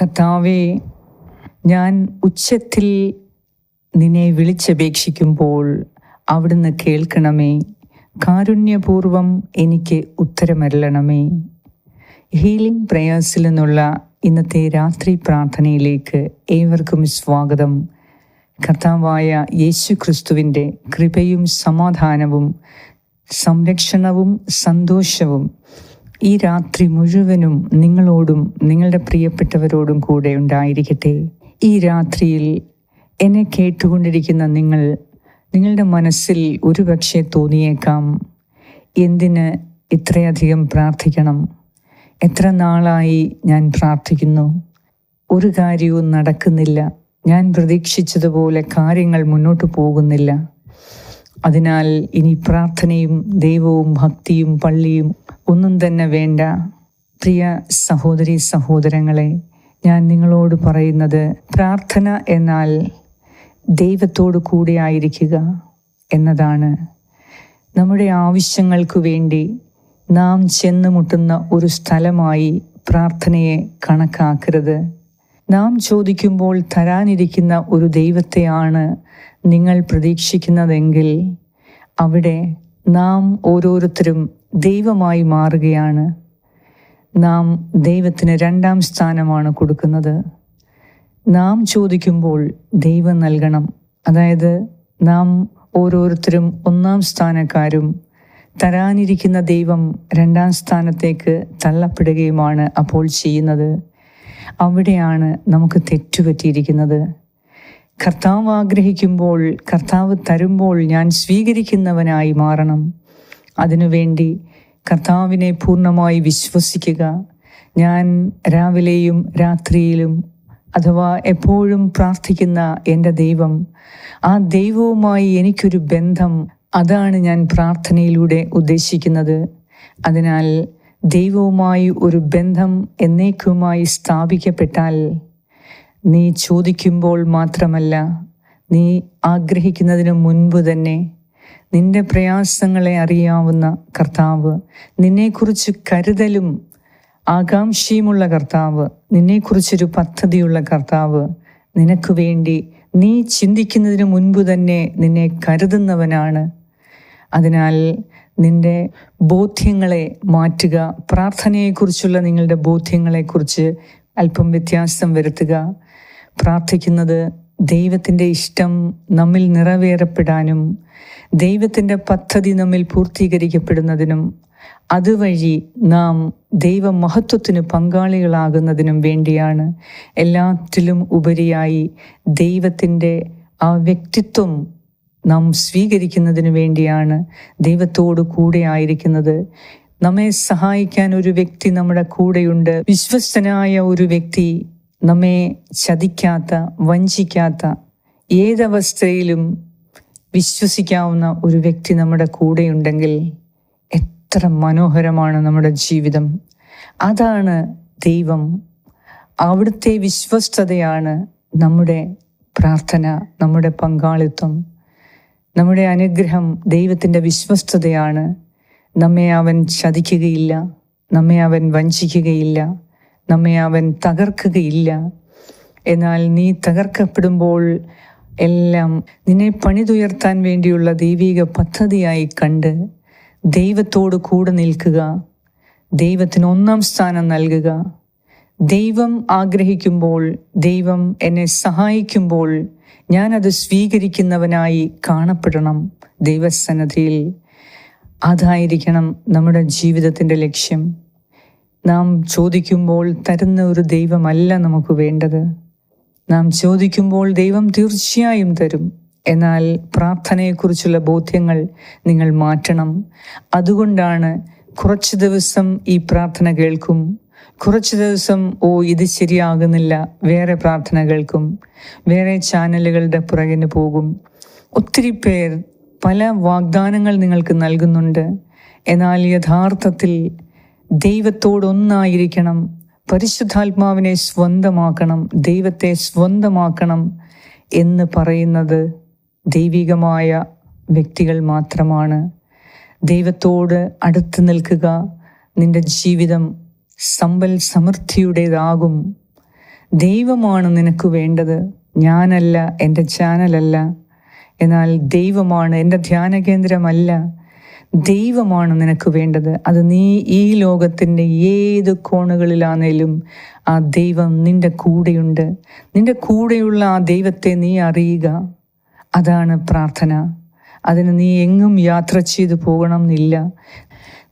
കർത്താവെ ഞാൻ ഉച്ചത്തിൽ നിന്നെ വിളിച്ചപേക്ഷിക്കുമ്പോൾ അവിടുന്ന് കേൾക്കണമേ. കാരുണ്യപൂർവം എനിക്ക് ഉത്തരമരളണമേ. ഹീലിംഗ് പ്രേയേഴ്സിൽ നിന്നുള്ള ഇന്നത്തെ രാത്രി പ്രാർത്ഥനയിലേക്ക് ഏവർക്കും സ്വാഗതം. കർത്താവായ യേശു ക്രിസ്തുവിന്റെ കൃപയും സമാധാനവും സംരക്ഷണവും സന്തോഷവും ഈ രാത്രി മുഴുവനും നിങ്ങളോടും നിങ്ങളുടെ പ്രിയപ്പെട്ടവരോടും കൂടെ ഉണ്ടായിരിക്കട്ടെ. ഈ രാത്രിയിൽ എന്നെ കേട്ടുകൊണ്ടിരിക്കുന്ന നിങ്ങൾ നിങ്ങളുടെ മനസ്സിൽ ഒരുപക്ഷെ തോന്നിയേക്കാം എന്തിന് ഇത്രയധികം പ്രാർത്ഥിക്കണം? എത്ര നാളായി ഞാൻ പ്രാർത്ഥിക്കുന്നു? ഒരു കാര്യവും നടക്കുന്നില്ല. ഞാൻ പ്രതീക്ഷിച്ചതുപോലെ കാര്യങ്ങൾ മുന്നോട്ട് പോകുന്നില്ല. അതിനാൽ ഇനി പ്രാർത്ഥനയും ദൈവവും ഭക്തിയും പള്ളിയും ഒന്നും തന്നെ വേണ്ട. പ്രിയ സഹോദരി സഹോദരങ്ങളെ ഞാൻ നിങ്ങളോട് പറയുന്നത് പ്രാർത്ഥന എന്നാൽ ദൈവത്തോട് കൂടെ ആയിരിക്കുക എന്നതാണ്. നമ്മുടെ ആവശ്യങ്ങൾക്ക് വേണ്ടി നാം ചെന്ന് മുട്ടുന്ന ഒരു സ്ഥലമായി പ്രാർത്ഥനയെ കണക്കാക്കരുത്. നാം ചോദിക്കുമ്പോൾ തരാനിരിക്കുന്ന ഒരു ദൈവത്തെയാണ് നിങ്ങൾ പ്രതീക്ഷിക്കുന്നതെങ്കിൽ അവിടെ നാം ഓരോരുത്തരും ദൈവമായി മാറുകയാണ്. നാം ദൈവത്തിന് രണ്ടാം സ്ഥാനമാണ് കൊടുക്കുന്നത്. നാം ചോദിക്കുമ്പോൾ ദൈവം നൽകണം. അതായത് നാം ഓരോരുത്തരും ഒന്നാം സ്ഥാനക്കാരും തരാനിരിക്കുന്ന ദൈവം രണ്ടാം സ്ഥാനത്തേക്ക് തള്ളപ്പെടുകയുമാണ് അപ്പോൾ ചെയ്യുന്നത്. അവിടെയാണ് നമുക്ക് തെറ്റുപറ്റിയിരിക്കുന്നത്. കർത്താവ് ആഗ്രഹിക്കുമ്പോൾ കർത്താവ് തരുമ്പോൾ ഞാൻ സ്വീകരിക്കുന്നവനായി മാറണം. അതിനുവേണ്ടി കർത്താവിനെ പൂർണമായി വിശ്വസിക്കുക. ഞാൻ രാവിലെയും രാത്രിയിലും അഥവാ എപ്പോഴും പ്രാർത്ഥിക്കുന്ന എന്റെ ദൈവം ആ ദൈവവുമായി എനിക്കൊരു ബന്ധം അതാണ് ഞാൻ പ്രാർത്ഥനയിലൂടെ ഉദ്ദേശിക്കുന്നത്. അതിനാൽ ദൈവവുമായി ഒരു ബന്ധം എന്നേക്കുമായി സ്ഥാപിക്കപ്പെട്ടാൽ നീ ചോദിക്കുമ്പോൾ മാത്രമല്ല നീ ആഗ്രഹിക്കുന്നതിന് മുൻപ് തന്നെ നിന്റെ പ്രയാസങ്ങളെ അറിയാവുന്ന കർത്താവ് നിന്നെക്കുറിച്ച് കരുതലും ആകാംക്ഷയുമുള്ള കർത്താവ് നിന്നെക്കുറിച്ചൊരു പദ്ധതിയുള്ള കർത്താവ് നിനക്ക് വേണ്ടി നീ ചിന്തിക്കുന്നതിന് മുൻപ് തന്നെ നിന്നെ കരുതുന്നവനാണ്. അതിനാൽ നിന്റെ ബോധ്യങ്ങളെ മാറ്റുക പ്രാർത്ഥനയെക്കുറിച്ചുള്ള നിങ്ങളുടെ ബോധ്യങ്ങളെക്കുറിച്ച് അല്പം വ്യത്യാസം വരുത്തുക പ്രാർത്ഥിക്കുന്നത് ദൈവത്തിന്റെ ഇഷ്ടം നമ്മിൽ നിറവേറപ്പെടാനും ദൈവത്തിന്റെ പദ്ധതി നമ്മിൽ പൂർത്തീകരിക്കപ്പെടുന്നതിനും അതുവഴി നാം ദൈവമഹത്വത്തിന് പങ്കാളികളാകുന്നതിനും വേണ്ടിയാണ് എല്ലാറ്റിലും ഉപരിയായി ദൈവത്തിന്റെ ആ വ്യക്തിത്വം നാം സ്വീകരിക്കുന്നതിന് വേണ്ടിയാണ് ദൈവത്തോട് കൂടെ ആയിരിക്കുന്നത്. നമ്മെ സഹായിക്കാൻ ഒരു വ്യക്തി നമ്മുടെ കൂടെയുണ്ട്. വിശ്വസ്തനായ ഒരു വ്യക്തി നമ്മെ ചതിക്കാത്ത വഞ്ചിക്കാത്ത ഏതവസ്ഥയിലും വിശ്വസിക്കാവുന്ന ഒരു വ്യക്തി നമ്മുടെ കൂടെയുണ്ടെങ്കിൽ എത്ര മനോഹരമാണ് നമ്മുടെ ജീവിതം. അതാണ് ദൈവം. അവിടുത്തെ വിശ്വസ്തതയാണ് നമ്മുടെ പ്രാർത്ഥന നമ്മുടെ പങ്കാളിത്തം. നമ്മുടെ അനുഗ്രഹം ദൈവത്തിന്റെ വിശ്വസ്തതയാണ്. നമ്മെ അവൻ ചതിക്കുകയില്ല നമ്മെ അവൻ വഞ്ചിക്കുകയില്ല. നമ്മെ അവൻ തകർക്കുകയില്ല. എന്നാൽ നീ തകർക്കപ്പെടുമ്പോൾ എല്ലാം നിന്നെ പണിതുയർത്താൻ വേണ്ടിയുള്ള ദൈവിക പദ്ധതിയായി കണ്ട് ദൈവത്തോട് കൂടെ നിൽക്കുക. ദൈവത്തിന് ഒന്നാം സ്ഥാനം നൽകുക. ദൈവം ആഗ്രഹിക്കുമ്പോൾ ദൈവം എന്നെ സഹായിക്കുമ്പോൾ ഞാനത് സ്വീകരിക്കുന്നവനായി കാണപ്പെടണം ദൈവസന്നദ്ധിയിൽ അതായിരിക്കണം നമ്മുടെ ജീവിതത്തിന്റെ ലക്ഷ്യം. നാം ചോദിക്കുമ്പോൾ തരുന്ന ഒരു ദൈവമല്ല നമുക്ക് വേണ്ടത്. നാം ചോദിക്കുമ്പോൾ ദൈവം തീർച്ചയായും തരും. എന്നാൽ പ്രാർത്ഥനയെക്കുറിച്ചുള്ള ബോധ്യങ്ങൾ നിങ്ങൾ മാറ്റണം. അതുകൊണ്ടാണ് കുറച്ച് ദിവസം ഈ പ്രാർത്ഥന കേൾക്കും. കുറച്ച് ദിവസം ഓ ഇത് ശരിയാകുന്നില്ല. വേറെ പ്രാർത്ഥന കേൾക്കും. വേറെ ചാനലുകളുടെ പുറകിന് പോകും. ഒത്തിരി പേർ പല വാഗ്ദാനങ്ങൾ നിങ്ങൾക്ക് നൽകുന്നുണ്ട്. എന്നാൽ യഥാർത്ഥത്തിൽ ദൈവത്തോടൊന്നായിരിക്കണം. പരിശുദ്ധാത്മാവിനെ സ്വന്തമാക്കണം. ദൈവത്തെ സ്വന്തമാക്കണം എന്ന് പറയുന്നത് ദൈവികമായ വ്യക്തികൾ മാത്രമാണ്. ദൈവത്തോട് അടുത്ത് നിൽക്കുക നിന്റെ ജീവിതം സമ്പൽ സമൃദ്ധിയുടേതാകും. ദൈവമാണ് നിനക്ക് വേണ്ടത്. ഞാനല്ല എന്റെ ചാനലല്ല. എന്നാൽ ദൈവമാണ് എന്റെ ധ്യാന കേന്ദ്രമല്ല ദൈവമാണ് നിനക്ക് വേണ്ടത്. അത് നീ ഈ ലോകത്തിന്റെ ഏത് കോണുകളിലാണേലും ആ ദൈവം നിന്റെ കൂടെയുണ്ട്. നിന്റെ കൂടെയുള്ള ആ ദൈവത്തെ നീ അറിയുക. അതാണ് പ്രാർത്ഥന. അതിന് നീ എങ്ങും യാത്ര ചെയ്തു പോകണം എന്നില്ല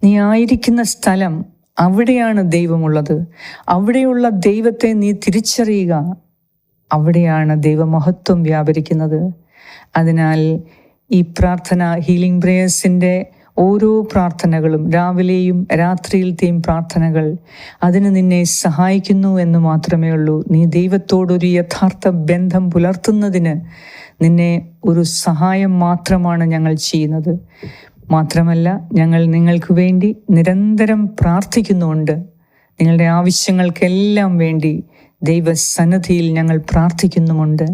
നീ ആയിരിക്കുന്ന സ്ഥലം അവിടെയാണ് ദൈവമുള്ളത്. അവിടെയുള്ള ദൈവത്തെ നീ തിരിച്ചറിയുക. അവിടെയാണ് ദൈവമഹത്വം വ്യാപരിക്കുന്നത്. അതിനാൽ ഈ പ്രാർത്ഥന ഹീലിംഗ് പ്രേയേഴ്സിന്റെ ഓരോ പ്രാർത്ഥനകളും രാവിലെയും രാത്രിയിലത്തെയും പ്രാർത്ഥനകൾ അതിന് നിന്നെ സഹായിക്കുന്നു എന്ന് മാത്രമേ ഉള്ളൂ. നീ ദൈവത്തോടൊരു യഥാർത്ഥ ബന്ധം പുലർത്തുന്നതിന് നിന്നെ ഒരു സഹായം മാത്രമാണ് ഞങ്ങൾ ചെയ്യുന്നത്. മാത്രമല്ല ഞങ്ങൾ നിങ്ങൾക്ക് വേണ്ടി നിരന്തരം പ്രാർത്ഥിക്കുന്നുണ്ട്. നിങ്ങളുടെ ആവശ്യങ്ങൾക്കെല്ലാം വേണ്ടി ദൈവസന്നദ്ധിയിൽ ഞങ്ങൾ പ്രാർത്ഥിക്കുന്നുമുണ്ട്.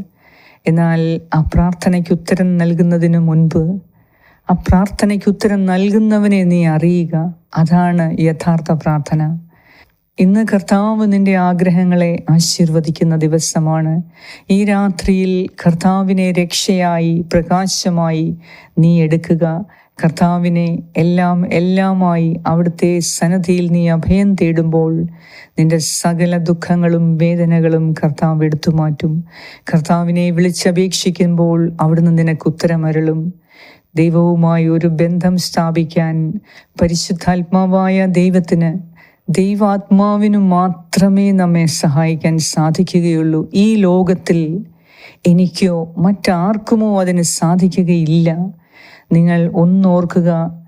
എന്നാൽ ആ പ്രാർത്ഥനയ്ക്ക് ഉത്തരം നൽകുന്നതിന് മുൻപ് ആ പ്രാർത്ഥനയ്ക്ക് ഉത്തരം നൽകുന്നവനെ നീ അറിയുക. അതാണ് യഥാർത്ഥ പ്രാർത്ഥന. ഇന്ന് കർത്താവ് നിന്റെ ആഗ്രഹങ്ങളെ ആശീർവദിക്കുന്ന ദിവസമാണ്. ഈ രാത്രിയിൽ കർത്താവിനെ രക്ഷയായി പ്രകാശമായി നീ എടുക്കുക. കർത്താവിനെ എല്ലാം എല്ലാമായി അവിടുത്തെ സന്നദ്ധിയിൽ നീ അഭയം തേടുമ്പോൾ നിന്റെ സകല ദുഃഖങ്ങളും വേദനകളും കർത്താവ് എടുത്തു മാറ്റും കർത്താവിനെ വിളിച്ചപേക്ഷിക്കുമ്പോൾ അവിടുന്ന് നിനക്ക് ഉത്തരമരളും. ദൈവവുമായി ഒരു ബന്ധം സ്ഥാപിക്കാൻ പരിശുദ്ധാത്മാവായ ദൈവത്തിന് ദൈവാത്മാവിനു മാത്രമേ നമ്മെ സഹായിക്കാൻ സാധിക്കുകയുള്ളൂ. ഈ ലോകത്തിൽ എനിക്കോ മറ്റാർക്കുമോ അതിന് സാധിക്കുകയില്ല. നിങ്ങൾ ഒന്നോർക്കുക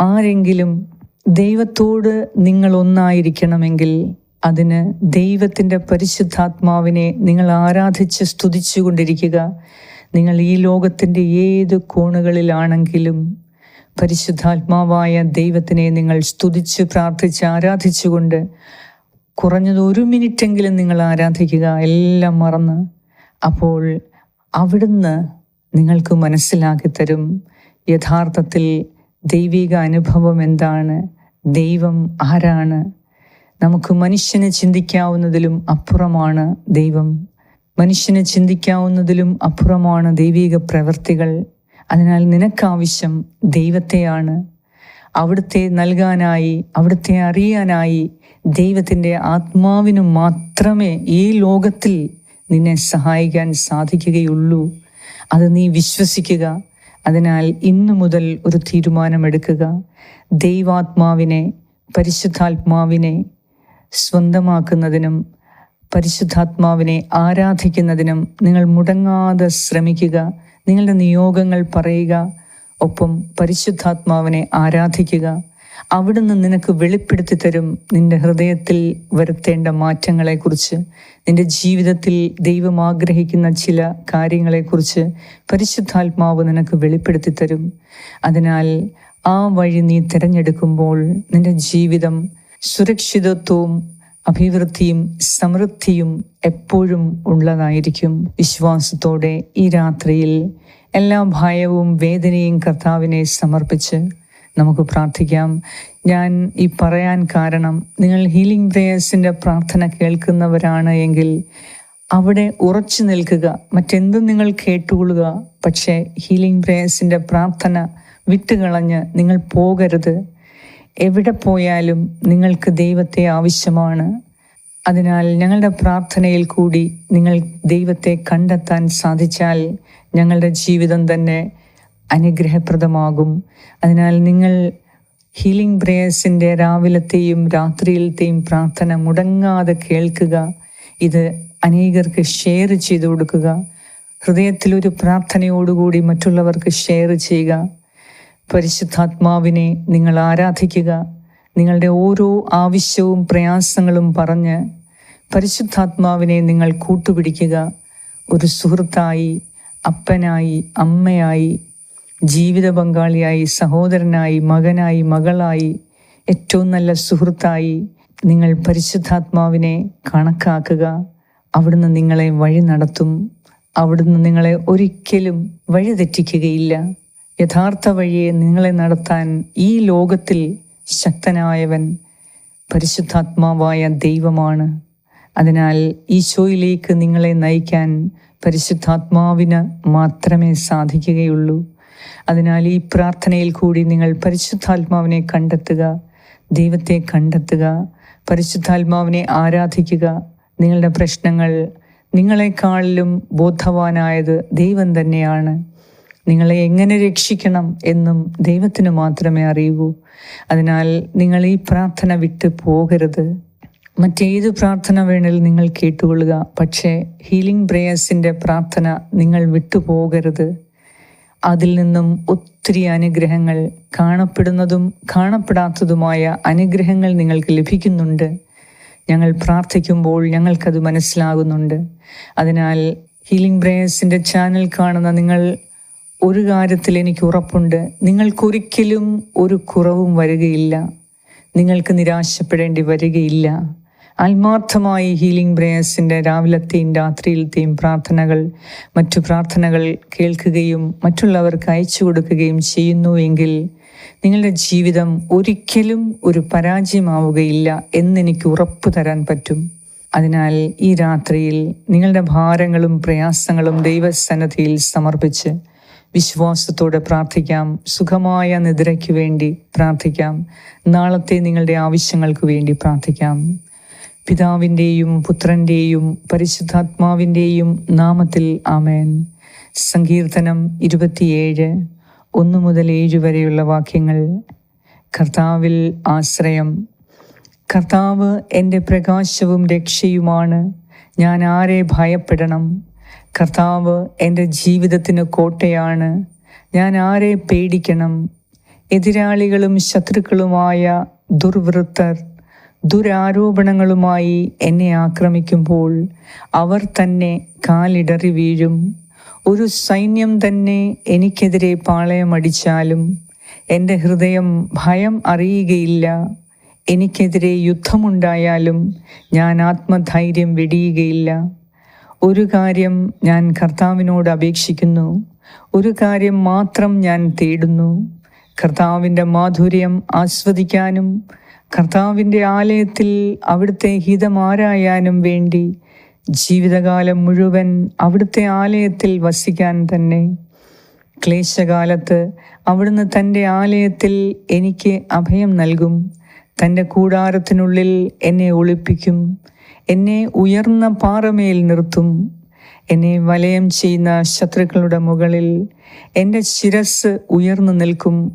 ആരെങ്കിലും ദൈവത്തോട് നിങ്ങൾ ഒന്നായിരിക്കണമെങ്കിൽ അതിന് ദൈവത്തിന്റെ പരിശുദ്ധാത്മാവിനെ നിങ്ങൾ ആരാധിച്ച് സ്തുതിച്ചുകൊണ്ടിരിക്കുക. നിങ്ങൾ ഈ ലോകത്തിന്റെ ഏത് കോണുകളിലാണെങ്കിലും പരിശുദ്ധാത്മാവായ ദൈവത്തിനെ നിങ്ങൾ സ്തുതിച്ച് പ്രാർത്ഥിച്ച് ആരാധിച്ചുകൊണ്ട് കുറഞ്ഞത് ഒരു മിനിറ്റെങ്കിലും നിങ്ങൾ ആരാധിക്കുക എല്ലാം മറന്ന് അപ്പോൾ അവിടുന്ന് നിങ്ങൾക്ക് മനസ്സിലാക്കി തരും യഥാർത്ഥത്തിൽ ദൈവിക അനുഭവം എന്താണ് ദൈവം ആരാണ്. നമുക്ക് മനുഷ്യന് ചിന്തിക്കാവുന്നതിലും അപ്പുറമാണ് ദൈവം മനുഷ്യന് ചിന്തിക്കാവുന്നതിലും അപ്പുറമാണ് ദൈവിക പ്രവൃത്തികൾ അതിനാൽ നിനക്കാവശ്യം ദൈവത്തെയാണ്. അവിടുത്തെ നൽകാനായി അവിടുത്തെ അറിയാനായി ദൈവത്തിന്റെ ആത്മാവിനു മാത്രമേ ഈ ലോകത്തിൽ നിന്നെ സഹായിക്കാൻ സാധിക്കുകയുള്ളൂ. അത് നീ വിശ്വസിക്കുക. അതിനാൽ ഇന്നു മുതൽ ഒരു തീരുമാനമെടുക്കുക. ദൈവാത്മാവിനെ പരിശുദ്ധാത്മാവിനെ സ്വന്തമാക്കുന്നതിനും പരിശുദ്ധാത്മാവിനെ ആരാധിക്കുന്നതിനും നിങ്ങൾ മുടങ്ങാതെ ശ്രമിക്കുക. നിങ്ങളുടെ നിയോഗങ്ങൾ പറയുക. ഒപ്പം പരിശുദ്ധാത്മാവിനെ ആരാധിക്കുക. അവിടുന്ന് നിനക്ക് വെളിപ്പെടുത്തി തരും നിന്റെ ഹൃദയത്തിൽ വരുത്തേണ്ട മാറ്റങ്ങളെക്കുറിച്ച്. നിന്റെ ജീവിതത്തിൽ ദൈവം ആഗ്രഹിക്കുന്ന ചില കാര്യങ്ങളെക്കുറിച്ച് പരിശുദ്ധാത്മാവ് നിനക്ക് വെളിപ്പെടുത്തി തരും. അതിനാൽ ആ വഴി നീ തിരഞ്ഞെടുക്കുമ്പോൾ നിന്റെ ജീവിതം സുരക്ഷിതത്വവും അഭിവൃദ്ധിയും സമൃദ്ധിയും എപ്പോഴും ഉള്ളതായിരിക്കും വിശ്വാസത്തോടെ ഈ രാത്രിയിൽ എല്ലാ ഭയവും വേദനയും കർത്താവിനെ സമർപ്പിച്ച് നമുക്ക് പ്രാർത്ഥിക്കാം. ഞാൻ ഈ പറയാൻ കാരണം നിങ്ങൾ ഹീലിംഗ് പ്രേയേഴ്സിന്റെ പ്രാർത്ഥന കേൾക്കുന്നവരാണ് എങ്കിൽ അവിടെ ഉറച്ചു നിൽക്കുക മറ്റെന്തും നിങ്ങൾ കേട്ടുകൊള്ളുക പക്ഷേ ഹീലിംഗ് പ്രേയേഴ്സിന്റെ പ്രാർത്ഥന വിട്ടുകളഞ്ഞ് നിങ്ങൾ പോകരുത്. എവിടെ പോയാലും നിങ്ങൾക്ക് ദൈവത്തെ ആവശ്യമാണ്. അതിനാൽ ഞങ്ങളുടെ പ്രാർത്ഥനയിൽ കൂടി നിങ്ങൾ ദൈവത്തെ കണ്ടെത്താൻ സാധിച്ചാൽ ഞങ്ങളുടെ ജീവിതം തന്നെ അനുഗ്രഹപ്രദമാകും. അതിനാൽ നിങ്ങൾ ഹീലിംഗ് പ്രേയേഴ്സിന്റെ രാവിലത്തെയും രാത്രിയിലത്തെയും പ്രാർത്ഥന മുടങ്ങാതെ കേൾക്കുക. ഇത് അനേകർക്ക് ഷെയർ ചെയ്തു കൊടുക്കുക. ഹൃദയത്തിലൊരു പ്രാർത്ഥനയോടുകൂടി മറ്റുള്ളവർക്ക് ഷെയർ ചെയ്യുക. പരിശുദ്ധാത്മാവിനെ നിങ്ങൾ ആരാധിക്കുക. നിങ്ങളുടെ ഓരോ ആവശ്യവും പ്രയാസങ്ങളും പറഞ്ഞ് പരിശുദ്ധാത്മാവിനെ നിങ്ങൾ കൂട്ടുപിടിക്കുക. ഒരു സുഹൃത്തായി അപ്പനായി അമ്മയായി ജീവിത പങ്കാളിയായി സഹോദരനായി മകനായി മകളായി ഏറ്റവും നല്ല സുഹൃത്തായി നിങ്ങൾ പരിശുദ്ധാത്മാവിനെ കണക്കാക്കുക. അവിടുന്ന് നിങ്ങളെ വഴി നടത്തും. അവിടുന്ന് നിങ്ങളെ ഒരിക്കലും വഴി തെറ്റിക്കുകയില്ല യഥാർത്ഥ വഴിയെ നിങ്ങളെ നടത്താൻ ഈ ലോകത്തിൽ ശക്തനായവൻ പരിശുദ്ധാത്മാവായ ദൈവമാണ്. അതിനാൽ ഈശോയിലേക്ക് നിങ്ങളെ നയിക്കാൻ പരിശുദ്ധാത്മാവിന് മാത്രമേ സാധിക്കുകയുള്ളൂ. അതിനാൽ ഈ പ്രാർത്ഥനയിൽ കൂടി നിങ്ങൾ പരിശുദ്ധാത്മാവിനെ കണ്ടെത്തുക ദൈവത്തെ കണ്ടെത്തുക പരിശുദ്ധാത്മാവിനെ ആരാധിക്കുക. നിങ്ങളുടെ പ്രശ്നങ്ങൾ നിങ്ങളെക്കാളിലും ബോധവാനായത് ദൈവം തന്നെയാണ്. നിങ്ങളെ എങ്ങനെ രക്ഷിക്കണം എന്നും ദൈവത്തിന് മാത്രമേ അറിയൂ. അതിനാൽ നിങ്ങൾ ഈ പ്രാർത്ഥന വിട്ടു പോകരുത്. മറ്റേത് പ്രാർത്ഥന വേണേലും നിങ്ങൾ കേട്ടുകൊള്ളുക. പക്ഷേ ഹീലിംഗ് പ്രേയേഴ്സിന്റെ പ്രാർത്ഥന നിങ്ങൾ വിട്ടുപോകരുത് അതിൽ നിന്നും ഒത്തിരി അനുഗ്രഹങ്ങൾ കാണപ്പെടുന്നതും കാണപ്പെടാത്തതുമായ അനുഗ്രഹങ്ങൾ നിങ്ങൾക്ക് ലഭിക്കുന്നുണ്ട്. ഞങ്ങൾ പ്രാർത്ഥിക്കുമ്പോൾ ഞങ്ങൾക്കത് മനസ്സിലാകുന്നുണ്ട്. അതിനാൽ ഹീലിംഗ് പ്രേയേഴ്സിന്റെ ചാനൽ കാണുന്ന നിങ്ങൾ ഒരു കാര്യത്തിൽ എനിക്ക് ഉറപ്പുണ്ട്. നിങ്ങൾക്കൊരിക്കലും ഒരു കുറവും വരികയില്ല. നിങ്ങൾക്ക് നിരാശപ്പെടേണ്ടി വരികയില്ല. ആത്മാർത്ഥമായി ഹീലിംഗ് പ്രേയേഴ്സിന്റെ രാവിലത്തെയും രാത്രിയിലത്തെയും പ്രാർത്ഥനകൾ മറ്റു പ്രാർത്ഥനകൾ കേൾക്കുകയും മറ്റുള്ളവർക്ക് അയച്ചു കൊടുക്കുകയും ചെയ്യുന്നുവെങ്കിൽ നിങ്ങളുടെ ജീവിതം ഒരിക്കലും ഒരു പരാജയമാവുകയില്ല എന്നെനിക്ക് ഉറപ്പ് തരാൻ പറ്റും. അതിനാൽ ഈ രാത്രിയിൽ നിങ്ങളുടെ ഭാരങ്ങളും പ്രയാസങ്ങളും ദൈവസന്നദ്ധിയിൽ സമർപ്പിച്ച് വിശ്വാസത്തോടെ പ്രാർത്ഥിക്കാം. സുഖമായ നിദ്രയ്ക്ക് വേണ്ടി പ്രാർത്ഥിക്കാം. നാളത്തെ നിങ്ങളുടെ ആവശ്യങ്ങൾക്ക് വേണ്ടി പ്രാർത്ഥിക്കാം. പിതാവിന്റെയും പുത്രന്റെയും പരിശുദ്ധാത്മാവിന്റെയും നാമത്തിൽ ആമേൻ. സങ്കീർത്തനം ഇരുപത്തിയേഴ്. ഒന്ന് മുതൽ ഏഴ് വരെയുള്ള വാക്യങ്ങൾ. കർത്താവിൽ ആശ്രയം. കർത്താവ് എന്റെ പ്രകാശവും രക്ഷയുമാണ്. ഞാൻ ആരെ ഭയപ്പെടണം? കർത്താവ് എന്റെ ജീവിതത്തിന് കോട്ടയാണ്. ഞാൻ ആരെ പേടിക്കണം? എതിരാളികളും ശത്രുക്കളുമായ ദുർവൃത്തർ ദുരാരോപണങ്ങളുമായി എന്നെ ആക്രമിക്കുമ്പോൾ അവർ തന്നെ കാലിടറി വീഴും. ഒരു സൈന്യം തന്നെ എനിക്കെതിരെ പാളയമടിച്ചാലും എന്റെ ഹൃദയം ഭയം അറിയുകയില്ല. എനിക്കെതിരെ യുദ്ധമുണ്ടായാലും ഞാൻ ആത്മധൈര്യം വെടിയുകയില്ല. ഒരു കാര്യം ഞാൻ കർത്താവിനോട് അപേക്ഷിക്കുന്നു. ഒരു കാര്യം മാത്രം ഞാൻ തേടുന്നു. കർത്താവിന്റെ മാധുര്യം ആസ്വദിക്കാനും കർത്താവിന്റെ ആലയത്തിൽ അവിടുത്തെ ഹിതമാരായാനും വേണ്ടി ജീവിതകാലം മുഴുവൻ അവിടുത്തെ ആലയത്തിൽ വസിക്കാൻ തന്നെ. ക്ലേശകാലത്ത് അവിടുന്ന് തന്റെ ആലയത്തിൽ എനിക്ക് അഭയം നൽകും. തന്റെ കൂടാരത്തിനുള്ളിൽ എന്നെ ഒളിപ്പിക്കും. എന്നെ ഉയർന്ന പാറമേൽ നിർത്തും. എന്നെ വലയം ചെയ്യുന്ന ശത്രുക്കളുടെ മുകളിൽ എന്റെ ശിരസ് ഉയർന്നു നിൽക്കും.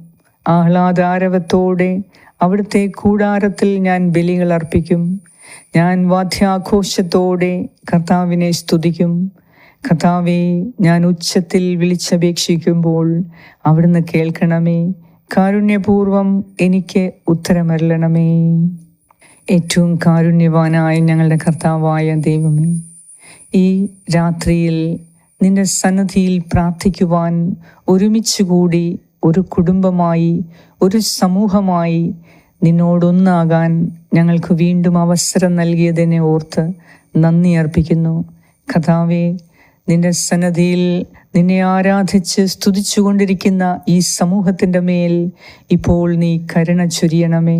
ആഹ്ലാദാരവത്തോടെ അവിടുത്തെ കൂടാരത്തിൽ ഞാൻ ബലികൾ അർപ്പിക്കും. ഞാൻ വാദ്യാഘോഷത്തോടെ കർത്താവിനെ സ്തുതിക്കും. കർത്താവെ ഞാൻ ഉച്ചത്തിൽ വിളിച്ചപേക്ഷിക്കുമ്പോൾ അവിടുന്ന് കേൾക്കണമേ. കാരുണ്യപൂർവം എനിക്ക് ഉത്തരമരളണമേ. ഏറ്റവും കാരുണ്യവാനായ ഞങ്ങളുടെ കർത്താവായ ദൈവമേ ഈ രാത്രിയിൽ നിന്റെ സന്നദ്ധിയിൽ പ്രാർത്ഥിക്കുവാൻ ഒരുമിച്ചുകൂടി ഒരു കുടുംബമായി ഒരു സമൂഹമായി നിന്നോടൊന്നാകാൻ ഞങ്ങൾക്ക് വീണ്ടും അവസരം നൽകിയതിനെ ഓർത്ത് നന്ദി അർപ്പിക്കുന്നു. കഥാവെ നിന്റെ സന്നദ്ധിയിൽ നിന്നെ ആരാധിച്ച് സ്തുതിച്ചുകൊണ്ടിരിക്കുന്ന ഈ സമൂഹത്തിന്റെ മേൽ ഇപ്പോൾ നീ കരുണ ചൊരിയണമേ.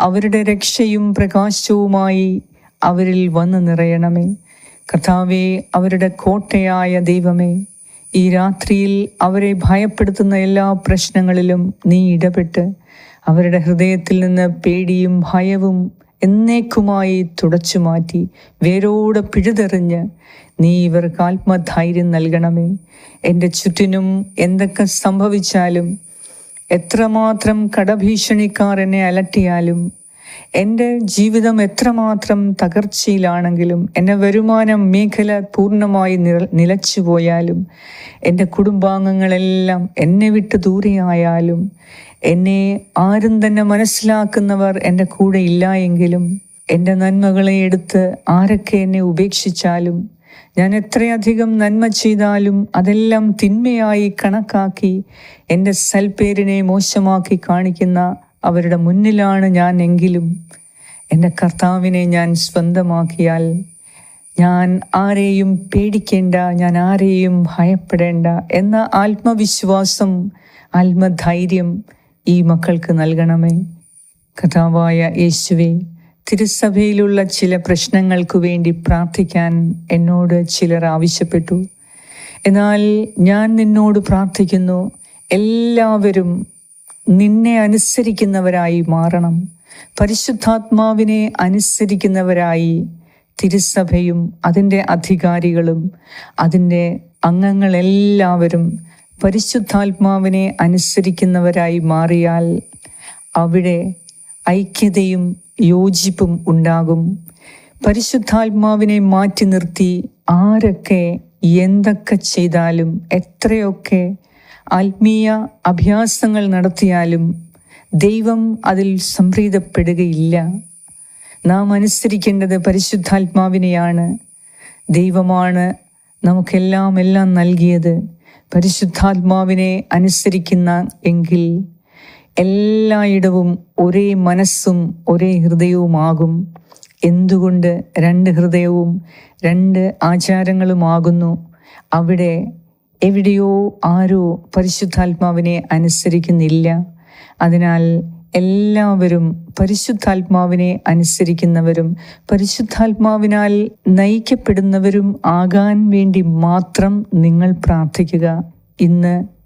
അവരുടെ രക്ഷയും പ്രകാശവുമായി അവരിൽ വന്നു നിറയണമേ. കർത്താവെ അവരുടെ കോട്ടയായ ദൈവമേ ഈ രാത്രിയിൽ അവരെ ഭയപ്പെടുത്തുന്ന എല്ലാ പ്രശ്നങ്ങളിലും നീ ഇടപെട്ട് അവരുടെ ഹൃദയത്തിൽ നിന്ന് പേടിയും ഭയവും എന്നേക്കുമായി തുടച്ചു മാറ്റി വേരോടെ പിഴുതെറിഞ്ഞ് നീ ഇവർക്ക് ആത്മധൈര്യം നൽകണമേ. എന്റെ ചുറ്റിനും എന്തൊക്കെ സംഭവിച്ചാലും എത്രമാത്രം കടഭീഷണിക്കാർ എന്നെ അലട്ടിയാലും എന്റെ ജീവിതം എത്രമാത്രം തകർച്ചയിലാണെങ്കിലും എന്റെ വരുമാനം മേഖല പൂർണമായി നില നിലച്ചു പോയാലും എന്റെ കുടുംബാംഗങ്ങളെല്ലാം എന്നെ വിട്ട് ദൂരെയായാലും എന്നെ ആരും തന്നെ മനസ്സിലാക്കുന്നവർ എന്റെ കൂടെ ഇല്ല എങ്കിലും എന്റെ നന്മകളെ എടുത്ത് ആരൊക്കെ എന്നെ ഉപേക്ഷിച്ചാലും ഞാൻ എത്രയധികം നന്മ ചെയ്താലും അതെല്ലാം തിന്മയായി കണക്കാക്കി എന്റെ സൽപ്പേരിനെ മോശമാക്കി കാണിക്കുന്ന അവരുടെ മുന്നിലാണ് ഞാൻ എങ്കിലും. എന്റെ കർത്താവിനെ ഞാൻ സ്വന്തമാക്കിയാൽ ഞാൻ ആരെയും പേടിക്കേണ്ട ഞാൻ ആരെയും ഭയപ്പെടേണ്ട എന്ന ആത്മവിശ്വാസം ആത്മധൈര്യം ഈ മക്കൾക്ക് നൽകണമേ. കഥാവായ യേശുവെ തിരുസഭയിലുള്ള ചില പ്രശ്നങ്ങൾക്ക് വേണ്ടി പ്രാർത്ഥിക്കാൻ എന്നോട് ചിലർ ആവശ്യപ്പെട്ടു. എന്നാൽ ഞാൻ നിന്നോട് പ്രാർത്ഥിക്കുന്നു എല്ലാവരും നിന്നെ അനുസരിക്കുന്നവരായി മാറണം. പരിശുദ്ധാത്മാവിനെ അനുസരിക്കുന്നവരായി തിരുസഭയും അതിന്റെ അധികാരികളും അതിന്റെ അംഗങ്ങളെല്ലാവരും പരിശുദ്ധാത്മാവിനെ അനുസരിക്കുന്നവരായി മാറിയാൽ അവിടെ ഐക്യതയും യോജിപ്പും ഉണ്ടാകും. പരിശുദ്ധാത്മാവിനെ മാറ്റി നിർത്തി ആരൊക്കെ എന്തൊക്കെ ചെയ്താലും എത്രയൊക്കെ ആത്മീയ അഭ്യാസങ്ങൾ നടത്തിയാലും ദൈവം അതിൽ സംപ്രീതപ്പെടുകയില്ല. നാം അനുസരിക്കേണ്ടത് പരിശുദ്ധാത്മാവിനെയാണ്. ദൈവമാണ് നമുക്കെല്ലാം എല്ലാം നൽകിയത്. പരിശുദ്ധാത്മാവിനെ അനുസരിക്കുന്ന എങ്കിൽ എല്ലായിടവും ഒരേ മനസ്സും ഒരേ ഹൃദയവുമാകും. എന്തുകൊണ്ട് രണ്ട് ഹൃദയവും രണ്ട് ആചാരങ്ങളുമാകുന്നു? അവിടെ എവിടെയോ ആരോ പരിശുദ്ധാത്മാവിനെ അനുസരിക്കുന്നില്ല. അതിനാൽ എല്ലാവരും പരിശുദ്ധാത്മാവിനെ അനുസരിക്കുന്നവരും പരിശുദ്ധാത്മാവിനാൽ നയിക്കപ്പെടുന്നവരും ആകാൻ വേണ്ടി മാത്രം നിങ്ങൾ പ്രാർത്ഥിക്കുക. ഇന്ന്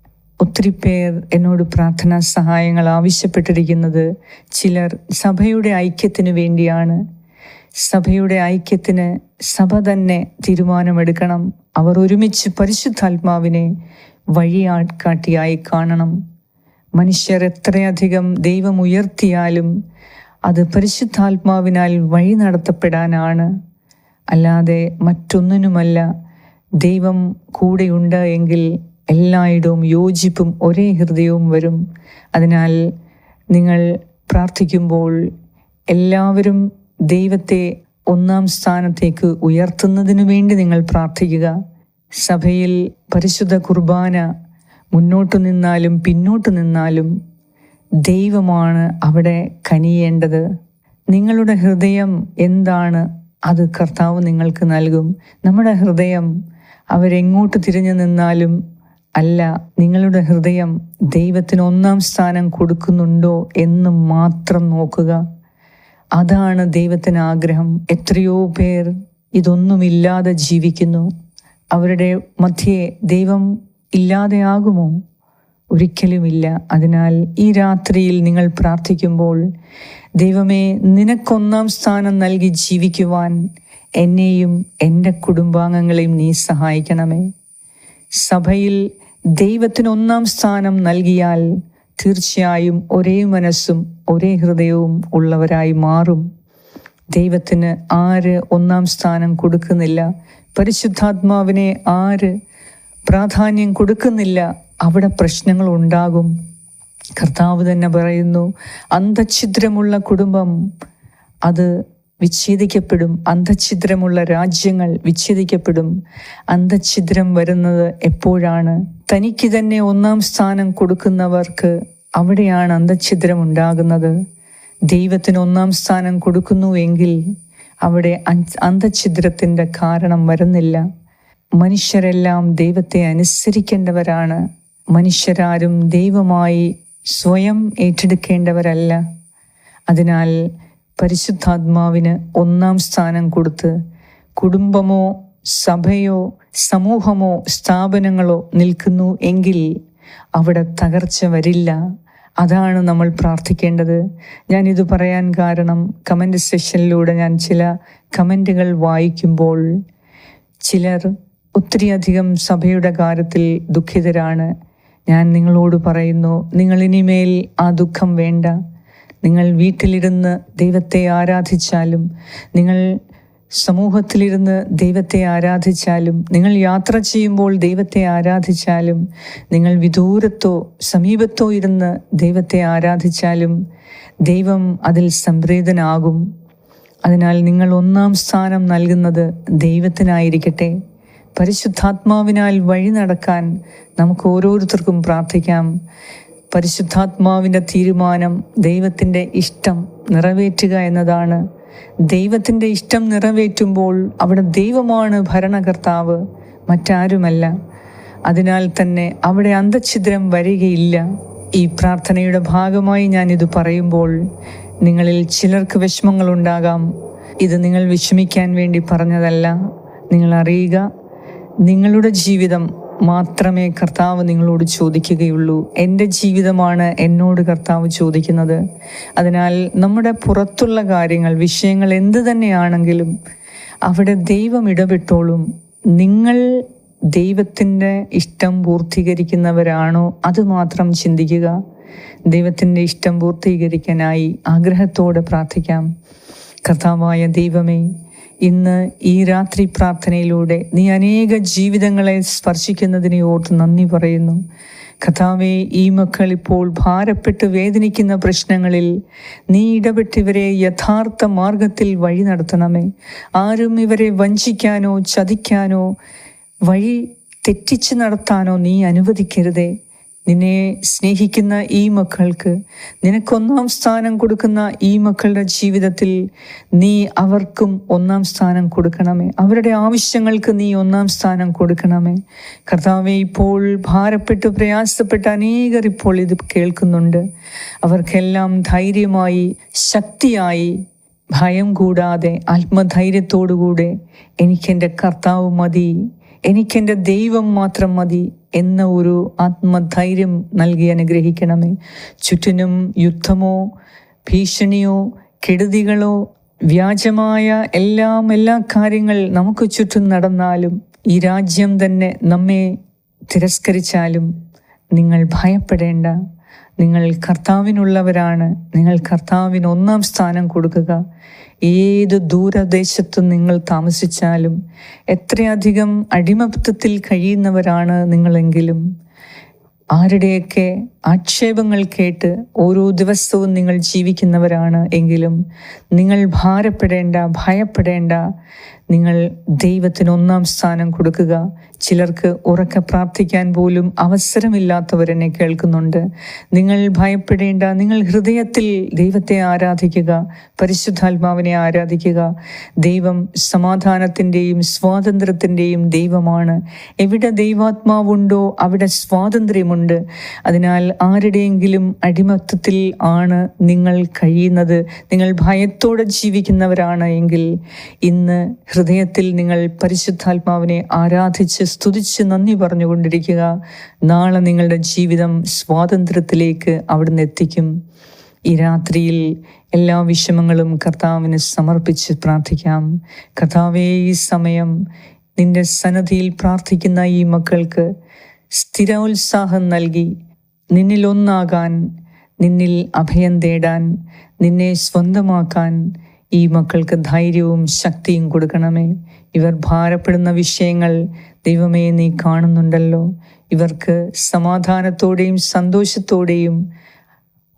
ഒത്തിരി പേർ എന്നോട് പ്രാർത്ഥനാ സഹായങ്ങൾ ആവശ്യപ്പെട്ടിരിക്കുന്നത് ചിലർ സഭയുടെ ഐക്യത്തിന് വേണ്ടിയാണ്. സഭയുടെ ഐക്യത്തിന് സഭ തന്നെ തീരുമാനമെടുക്കണം. അവർ ഒരുമിച്ച് പരിശുദ്ധാത്മാവിനെ വഴിയാക്കാട്ടിയായി കാണണം. മനുഷ്യർ എത്രയധികം ദൈവം ഉയർത്തിയാലും അത് പരിശുദ്ധാത്മാവിനാൽ വഴി നടത്തപ്പെടാനാണ്. അല്ലാതെ മറ്റൊന്നിനുമല്ല ദൈവം കൂടെയുണ്ട് എങ്കിൽ എല്ലായിടവും യോജിപ്പും ഒരേ ഹൃദയവും വരും. അതിനാൽ നിങ്ങൾ പ്രാർത്ഥിക്കുമ്പോൾ എല്ലാവരും ദൈവത്തെ ഒന്നാം സ്ഥാനത്തേക്ക് ഉയർത്തുന്നതിനു വേണ്ടി നിങ്ങൾ പ്രാർത്ഥിക്കുക. സഭയിൽ പരിശുദ്ധ കുർബാന മുന്നോട്ട് നിന്നാലും പിന്നോട്ട് നിന്നാലും ദൈവമാണ് അവിടെ കനിയേണ്ടത്. നിങ്ങളുടെ ഹൃദയം എന്താണ്? അത് കർത്താവ് നിങ്ങൾക്ക് നൽകും. നമ്മുടെ ഹൃദയം അവരെങ്ങോട്ട് തിരിഞ്ഞു നിന്നാലും അല്ല നിങ്ങളുടെ ഹൃദയം ദൈവത്തിന് ഒന്നാം സ്ഥാനം കൊടുക്കുന്നുണ്ടോ എന്ന് മാത്രം നോക്കുക. അതാണ് ദൈവത്തിന് ആഗ്രഹം. എത്രയോ പേർ ഇതൊന്നുമില്ലാതെ ജീവിക്കുന്നു. അവരുടെ മധ്യേ ദൈവം ഇല്ലാതെയാകുമോ? ഒരിക്കലുമില്ല. അതിനാൽ ഈ രാത്രിയിൽ നിങ്ങൾ പ്രാർത്ഥിക്കുമ്പോൾ ദൈവമേ നിനക്കൊന്നാം സ്ഥാനം നൽകി ജീവിക്കുവാൻ എന്നെയും എന്റെ കുടുംബാംഗങ്ങളെയും നീ സഹായിക്കണമേ. സഭയിൽ ദൈവത്തിന് ഒന്നാം സ്ഥാനം നൽകിയാൽ തീർച്ചയായും ഒരേ മനസ്സും ഒരേ ഹൃദയവും ഉള്ളവരായി മാറും. ദൈവത്തിന് ആര് ഒന്നാം സ്ഥാനം കൊടുക്കുന്നില്ല? പരിശുദ്ധാത്മാവിനെ ആര് പ്രാധാന്യം കൊടുക്കുന്നില്ല? അവിടെ പ്രശ്നങ്ങൾ ഉണ്ടാകും. കർത്താവ് തന്നെ പറയുന്നു അന്ധഛിദ്രമുള്ള കുടുംബം അത് വിച്ഛേദിക്കപ്പെടും. അന്ധഛിദ്രമുള്ള രാജ്യങ്ങൾ വിച്ഛേദിക്കപ്പെടും. അന്ധഛിദ്രം വരുന്നത് എപ്പോഴാണ്? തനിക്ക് തന്നെ ഒന്നാം സ്ഥാനം കൊടുക്കുന്നവർക്ക് അവിടെയാണ് അന്തഛിദ്രം ഉണ്ടാകുന്നത്. ദൈവത്തിന് ഒന്നാം സ്ഥാനം കൊടുക്കുന്നു എങ്കിൽ അവിടെ അന്തഛിദ്രത്തിന്റെ കാരണം വരുന്നില്ല. മനുഷ്യരെല്ലാം ദൈവത്തെ അനുസരിക്കേണ്ടവരാണ്. മനുഷ്യരാരും ദൈവമായി സ്വയം ഏറ്റെടുക്കേണ്ടവരല്ല. അതിനാൽ പരിശുദ്ധാത്മാവിന് ഒന്നാം സ്ഥാനം കൊടുത്ത് കുടുംബമോ സഭയോ സമൂഹമോ സ്ഥാപനങ്ങളോ നിൽക്കുന്നു എങ്കിൽ അവിടെ തകർച്ച വരില്ല. അതാണ് നമ്മൾ പ്രാർത്ഥിക്കേണ്ടത്. ഞാൻ ഇത് പറയാൻ കാരണം കമന്റ് സെഷനിലൂടെ ഞാൻ ചില കമന്റുകൾ വായിക്കുമ്പോൾ ചിലർ ഒത്തിരിയധികം സഭയുടെ കാര്യത്തിൽ ദുഃഖിതരാണ്. ഞാൻ നിങ്ങളോട് പറയുന്നു നിങ്ങൾ ഇനിമേൽ ആ ദുഃഖം വേണ്ട. നിങ്ങൾ വീട്ടിലിരുന്ന് ദൈവത്തെ ആരാധിച്ചാലും നിങ്ങൾ സമൂഹത്തിലിരുന്ന് ദൈവത്തെ ആരാധിച്ചാലും നിങ്ങൾ യാത്ര ചെയ്യുമ്പോൾ ദൈവത്തെ ആരാധിച്ചാലും നിങ്ങൾ വിദൂരത്തോ സമീപത്തോ ഇരുന്ന് ദൈവത്തെ ആരാധിച്ചാലും ദൈവം അതിൽ സംപ്രീതനാകും. അതിനാൽ നിങ്ങൾ ഒന്നാം സ്ഥാനം നൽകുന്നത് ദൈവത്തിനായിരിക്കട്ടെ. പരിശുദ്ധാത്മാവിനാൽ വഴി നടക്കാൻ നമുക്ക് ഓരോരുത്തർക്കും പ്രാർത്ഥിക്കാം. പരിശുദ്ധാത്മാവിന്റെ തീരുമാനം ദൈവത്തിന്റെ ഇഷ്ടം നിറവേറ്റുക എന്നതാണ്. ദൈവത്തിന്റെ ഇഷ്ടം നിറവേറ്റുമ്പോൾ അവിടെ ദൈവമാണ് ഭരണകർത്താവ് മറ്റാരുമല്ല. അതിനാൽ തന്നെ അവിടെ അന്തഛിദ്രം വരികയില്ല. ഈ പ്രാർത്ഥനയുടെ ഭാഗമായി ഞാനിത് പറയുമ്പോൾ നിങ്ങളിൽ ചിലർക്ക് വിഷമങ്ങളുണ്ടാകാം. ഇത് നിങ്ങൾ വിഷമിക്കാൻ വേണ്ടി പറഞ്ഞതല്ല. നിങ്ങൾ അറിയുക നിങ്ങളുടെ ജീവിതം മാത്രമേ കർത്താവ് നിങ്ങളോട് ചോദിക്കുകയുള്ളൂ. എന്റെ ജീവിതമാണ് എന്നോട് കർത്താവ് ചോദിക്കുന്നത്. അതിനാൽ നമ്മുടെ പുറത്തുള്ള കാര്യങ്ങൾ വിഷയങ്ങൾ എന്ത് തന്നെയാണെങ്കിലും അവിടെ ദൈവം ഇടപെട്ടോളും. നിങ്ങൾ ദൈവത്തിന്റെ ഇഷ്ടം പൂർത്തീകരിക്കുന്നവരാണോ? അത് മാത്രം ചിന്തിക്കുക. ദൈവത്തിന്റെ ഇഷ്ടം പൂർത്തീകരിക്കാനായി ആഗ്രഹത്തോടെ പ്രാർത്ഥിക്കാം. കർത്താവായ ദൈവമേ ഇന്ന് ഈ രാത്രി പ്രാർത്ഥനയിലൂടെ നീ അനേക ജീവിതങ്ങളെ സ്പർശിക്കുന്നതിനെ ഓർത്ത് നന്ദി പറയുന്നു. കഥാവെ ഈ മക്കൾ ഇപ്പോൾ ഭാരപ്പെട്ട് വേദനിക്കുന്ന പ്രശ്നങ്ങളിൽ നീ ഇടപെട്ട് ഇവരെ യഥാർത്ഥ മാർഗത്തിൽ വഴി നടത്തണമേ. ആരും ഇവരെ വഞ്ചിക്കാനോ ചതിക്കാനോ വഴി തെറ്റിച്ച് നടത്താനോ നീ അനുവദിക്കരുതേ. നിന്നെ സ്നേഹിക്കുന്ന ഈ മക്കൾക്ക് നിനക്കൊന്നാം സ്ഥാനം കൊടുക്കുന്ന ഈ മക്കളുടെ ജീവിതത്തിൽ നീ അവർക്കും ഒന്നാം സ്ഥാനം കൊടുക്കണമേ. അവരുടെ ആവശ്യങ്ങൾക്ക് നീ ഒന്നാം സ്ഥാനം കൊടുക്കണമേ. കർത്താവെ ഇപ്പോൾ ഭാരപ്പെട്ട് പ്രയാസപ്പെട്ട അനേകർ ഇപ്പോൾ ഇത് കേൾക്കുന്നുണ്ട്. അവർക്കെല്ലാം ധൈര്യമായി ശക്തിയായി ഭയം കൂടാതെ ആത്മധൈര്യത്തോടുകൂടെ എനിക്കെന്റെ കർത്താവ് മതി. എനിക്കെന്റെ ദൈവം മാത്രം മതി. എന്ന ഒരു ആത്മധൈര്യം നൽകി അനുഗ്രഹിക്കണമേ. ചുറ്റിനും യുദ്ധമോ ഭീഷണിയോ കെടുതികളോ വ്യാജമായ എല്ലാം എല്ലാ കാര്യങ്ങൾ നമുക്ക് ചുറ്റും നടന്നാലും ഈ രാജ്യം തന്നെ നമ്മെ തിരസ്കരിച്ചാലും നിങ്ങൾ ഭയപ്പെടേണ്ട. നിങ്ങൾ കർത്താവിനുള്ളവരാണ്. നിങ്ങൾ കർത്താവിന് ഒന്നാം സ്ഥാനം കൊടുക്കുക. ഏത് ദൂരദേശത്ത് നിങ്ങൾ താമസിച്ചാലും എത്രയധികം അടിമത്വത്തിൽ കഴിയുന്നവരാണ് നിങ്ങളെങ്കിലും ആരുടെയൊക്കെ ആക്ഷേപങ്ങൾ കേട്ട് ഓരോ ദിവസവും നിങ്ങൾ ജീവിക്കുന്നവരാണ് എങ്കിലും നിങ്ങൾ ഭാരപ്പെടേണ്ട ഭയപ്പെടേണ്ട നിങ്ങൾ ദൈവത്തിന് ഒന്നാം സ്ഥാനം കൊടുക്കുക. ചിലർക്ക് ഉറക്കെ പ്രാർത്ഥിക്കാൻ പോലും അവസരമില്ലാത്തവരെന്നെ കേൾക്കുന്നുണ്ട്. നിങ്ങൾ ഭയപ്പെടേണ്ട നിങ്ങൾ ഹൃദയത്തിൽ ദൈവത്തെ ആരാധിക്കുക പരിശുദ്ധാത്മാവിനെ ആരാധിക്കുക. ദൈവം സമാധാനത്തിന്റെയും സ്വാതന്ത്ര്യത്തിന്റെയും ദൈവമാണ്. എവിടെ ദൈവാത്മാവുണ്ടോ അവിടെ സ്വാതന്ത്ര്യമുണ്ട്. അതിനാൽ ആരുടെയെങ്കിലും അടിമത്വത്തിൽ ആണ് നിങ്ങൾ കഴിയുന്നത്. നിങ്ങൾ ഭയത്തോടെ ജീവിക്കുന്നവരാണ് എങ്കിൽ ഇന്ന് ഹൃദയത്തിൽ നിങ്ങൾ പരിശുദ്ധാത്മാവിനെ ആരാധിച്ച് സ്തുതിച്ച് നന്ദി പറഞ്ഞുകൊണ്ടിരിക്കുക. നാളെ നിങ്ങളുടെ ജീവിതം സ്വാതന്ത്ര്യത്തിലേക്ക് അവിടുന്ന് എത്തിക്കും. ഈ രാത്രിയിൽ എല്ലാ വിഷമങ്ങളും കർത്താവിന് സമർപ്പിച്ച് പ്രാർത്ഥിക്കാം. കർത്താവേ ഈ സമയം നിന്റെ സന്നദ്ധിയിൽ പ്രാർത്ഥിക്കുന്ന ഈ മക്കൾക്ക് സ്ഥിരോത്സാഹം നൽകി. നിന്നിലൊന്നാകാൻ നിന്നിൽ അഭയം തേടാൻ നിന്നെ സ്വന്തമാക്കാൻ ഈ മക്കൾക്ക് ധൈര്യവും ശക്തിയും കൊടുക്കണമേ. ഇവർ ഭാരപ്പെടുന്ന വിഷയങ്ങൾ ദൈവമേ നീ കാണുന്നുണ്ടല്ലോ. ഇവർക്ക് സമാധാനത്തോടെയും സന്തോഷത്തോടെയും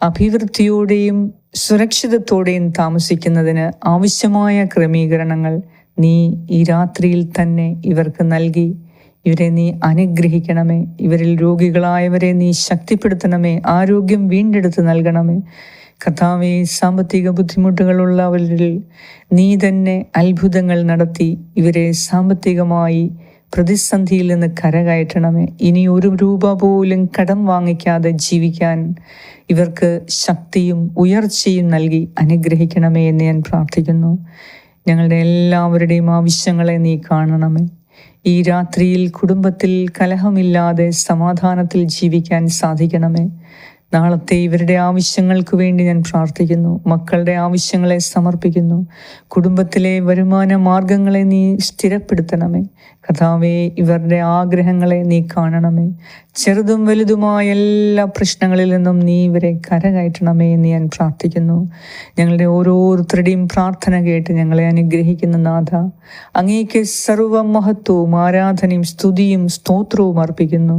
അഭിവൃദ്ധിയോടെയും സുരക്ഷിതത്തോടെയും താമസിക്കുന്നതിന് ആവശ്യമായ ക്രമീകരണങ്ങൾ നീ ഈ രാത്രിയിൽ തന്നെ ഇവർക്ക് നൽകി. ഇവരെ നീ അനുഗ്രഹിക്കണമേ. ഇവരിൽ രോഗികളായവരെ നീ ശക്തിപ്പെടുത്തണമേ. ആരോഗ്യം വീണ്ടെടുത്ത് നൽകണമേ. കർത്താവെ സാമ്പത്തിക ബുദ്ധിമുട്ടുകളുള്ളവരിൽ നീ തന്നെ അത്ഭുതങ്ങൾ നടത്തി ഇവരെ സാമ്പത്തികമായി പ്രതിസന്ധിയിൽ നിന്ന് കരകയറ്റണമേ. ഇനി ഒരു രൂപ പോലും കടം വാങ്ങിക്കാതെ ജീവിക്കാൻ ഇവർക്ക് ശക്തിയും ഉയർച്ചയും നൽകി അനുഗ്രഹിക്കണമേ എന്ന് ഞാൻ പ്രാർത്ഥിക്കുന്നു. ഞങ്ങളുടെ എല്ലാവരുടെയും ആവശ്യങ്ങളെ നീ കാണണമേ. ഈ രാത്രിയിൽ കുടുംബത്തിൽ കലഹമില്ലാതെ സമാധാനത്തിൽ ജീവിക്കാൻ സാധിക്കണമേ. നാളത്തെ ഇവരുടെ ആവശ്യങ്ങൾക്ക് വേണ്ടി ഞാൻ പ്രാർത്ഥിക്കുന്നു. മക്കളുടെ ആവശ്യങ്ങളെ സമർപ്പിക്കുന്നു. കുടുംബത്തിലെ വരുമാന മാർഗങ്ങളെ നീ സ്ഥിരപ്പെടുത്തണമേ. കഥാവെ ഇവരുടെ ആഗ്രഹങ്ങളെ നീ കാണണമേ. ചെറുതും വലുതുമായ എല്ലാ പ്രശ്നങ്ങളിൽ നിന്നും നീ ഇവരെ കരകയറ്റണമേ എന്ന് ഞാൻ പ്രാർത്ഥിക്കുന്നു. ഞങ്ങളുടെ ഓരോരുത്തരുടെയും പ്രാർത്ഥന കേട്ട് ഞങ്ങളെ അനുഗ്രഹിക്കുന്ന നാഥ അങ്ങേക്ക് സർവ മഹത്വവും ആരാധനയും സ്തുതിയും സ്തോത്രവും അർപ്പിക്കുന്നു.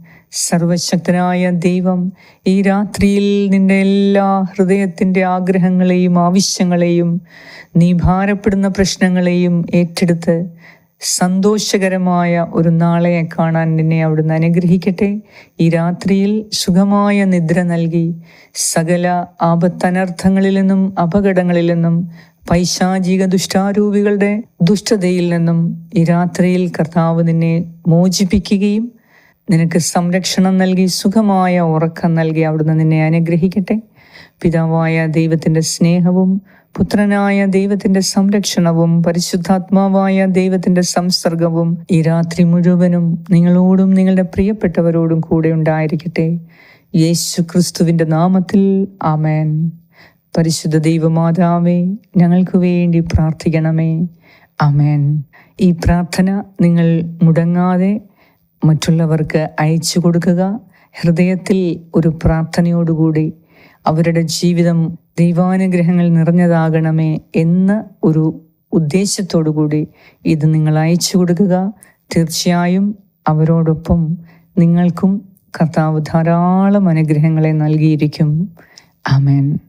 സർവശക്തനായ ദൈവം ഈ രാത്രിയിൽ നിന്റെ എല്ലാ ഹൃദയത്തിന്റെ ആഗ്രഹങ്ങളെയും ആവശ്യങ്ങളെയും നീ ഭാരപ്പെടുന്ന പ്രശ്നങ്ങളെയും ഏറ്റെടുത്ത് സന്തോഷകരമായ ഒരു നാളെ കാണാൻ നിന്നെ അവിടുന്ന് അനുഗ്രഹിക്കട്ടെ. ഈ രാത്രിയിൽ സുഖമായ നിദ്ര നൽകി സകല ആപത്തനർത്ഥങ്ങളിൽ നിന്നും അപകടങ്ങളിൽ നിന്നും പൈശാചിക ദുഷ്ടാരൂപികളുടെ ദുഷ്ടതയിൽ നിന്നും ഈ രാത്രിയിൽ കർത്താവ് നിന്നെ മോചിപ്പിക്കുകയും നിനക്ക് സംരക്ഷണം നൽകി സുഖമായ ഉറക്കം നൽകി അവിടുന്ന് നിന്നെ അനുഗ്രഹിക്കട്ടെ. പിതാവായ ദൈവത്തിന്റെ സ്നേഹവും പുത്രനായ ദൈവത്തിന്റെ സംരക്ഷണവും പരിശുദ്ധാത്മാവായ ദൈവത്തിന്റെ സംസർഗവും ഈ രാത്രി മുഴുവനും നിങ്ങളോടും നിങ്ങളുടെ പ്രിയപ്പെട്ടവരോടും കൂടെ ഉണ്ടായിരിക്കട്ടെ. യേശു ക്രിസ്തുവിന്റെ നാമത്തിൽ ആമേൻ. പരിശുദ്ധ ദൈവമാതാവേ ഞങ്ങൾക്ക് വേണ്ടി പ്രാർത്ഥിക്കണമേ. ആമേൻ. ഈ പ്രാർത്ഥന നിങ്ങൾ മുടങ്ങാതെ മറ്റുള്ളവർക്ക് അയച്ചു കൊടുക്കുക. ഹൃദയത്തിൽ ഒരു പ്രാർത്ഥനയോടുകൂടി അവരുടെ ജീവിതം ദൈവാനുഗ്രഹങ്ങൾ നിറഞ്ഞതാകണമേ എന്ന ഒരു ഉദ്ദേശത്തോടുകൂടി ഇത് നിങ്ങൾ അയച്ചു കൊടുക്കുക. തീർച്ചയായും അവരോടൊപ്പം നിങ്ങൾക്കും കർത്താവ് ധാരാളം അനുഗ്രഹങ്ങളെ നൽകിയിരിക്കും. ആമേൻ.